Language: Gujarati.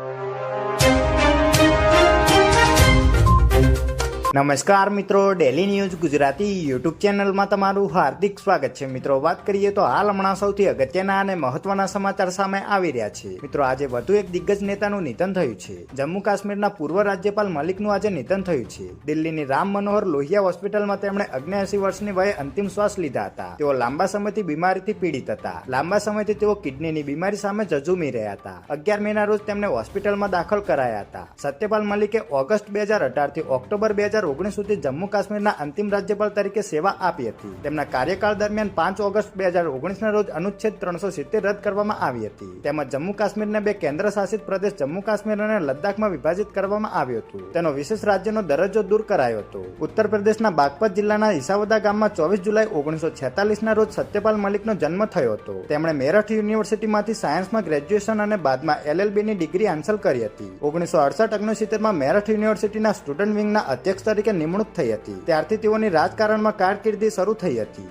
you. નમસ્કાર મિત્રો ડેલી ન્યૂઝ ગુજરાતી યુટ્યુબ ચેનલમાં તમારું હાર્દિક સ્વાગત છે. મિત્રો, વાત કરીએ તો હાલ હમણાં સૌથી અગત્યના અને મહત્વના સમાચાર સામે આવી રહ્યા છે. મિત્રો, આજે વધુ એક દિગ્ગજ નેતાનું નિધન થયું છે. જમ્મુ કાશ્મીરના પૂર્વ રાજ્યપાલ મલિકનું આજે નિધન થયું છે. દિલ્હીની રામ મનોહર લોહિયા હોસ્પિટલમાં તેમણે અગ્નેસી વર્ષની વયે અંતિમ શ્વાસ લીધા હતા. તેઓ લાંબા સમયથી બીમારીથી પીડિત હતા. લાંબા સમયથી તેઓ કિડનીની બીમારી સામે ઝઝુમી રહ્યા હતા. અગિયાર મેના રોજ તેમને હોસ્પિટલમાં દાખલ કરાયા હતા. સત્યપાલ મલિકે ઓગસ્ટ બે હજાર અઢારથી ઓક્ટોબર બે હજાર ઓગણીસ સુધી જમ્મુ કાશ્મીરના અંતિમ રાજ્યપાલ તરીકે સેવા આપી હતી. તેમના કાર્યકાળ દરમિયાન પાંચ ઓગસ્ટ બે હજાર ઓગણીસના રોજ અનુચ્છેદ ત્રણસો સિત્તેર રદ કરવામાં આવી હતી. તેમજ જમ્મુ કાશ્મીરને બે કેન્દ્ર શાસિત પ્રદેશ જમ્મુ કાશ્મીર અને લદ્દાખમાં વિભાજિત કરવામાં આવ્યું હતું. તેનો વિશેષ રાજ્યનો દરજ્જો દૂર કરાયો હતો. ઉત્તર પ્રદેશના બાગપત જિલ્લાના હિસાવદા ગામમાં ચોવીસ જુલાઈ ઓગણીસો છેતાલીસના રોજ સત્યપાલ મલિકનો જન્મ થયો હતો. તેમણે મેરઠ યુનિવર્સિટીમાંથી સાયન્સમાં ગ્રેજ્યુએશન અને બાદમાં એલએલબીની ડિગ્રી હાંસલ કરી હતી. ઓગણીસો અડસઠ ઓગણસિત્તેરમાં મેરઠ યુનિવર્સિટીના સ્ટુડન્ટ વિંગના અધ્યક્ષ તરીકે નિમણૂક થઈ હતી. ત્યારથી તેઓની રાજકારણમાં કારકિર્દી શરૂ થઈ હતી.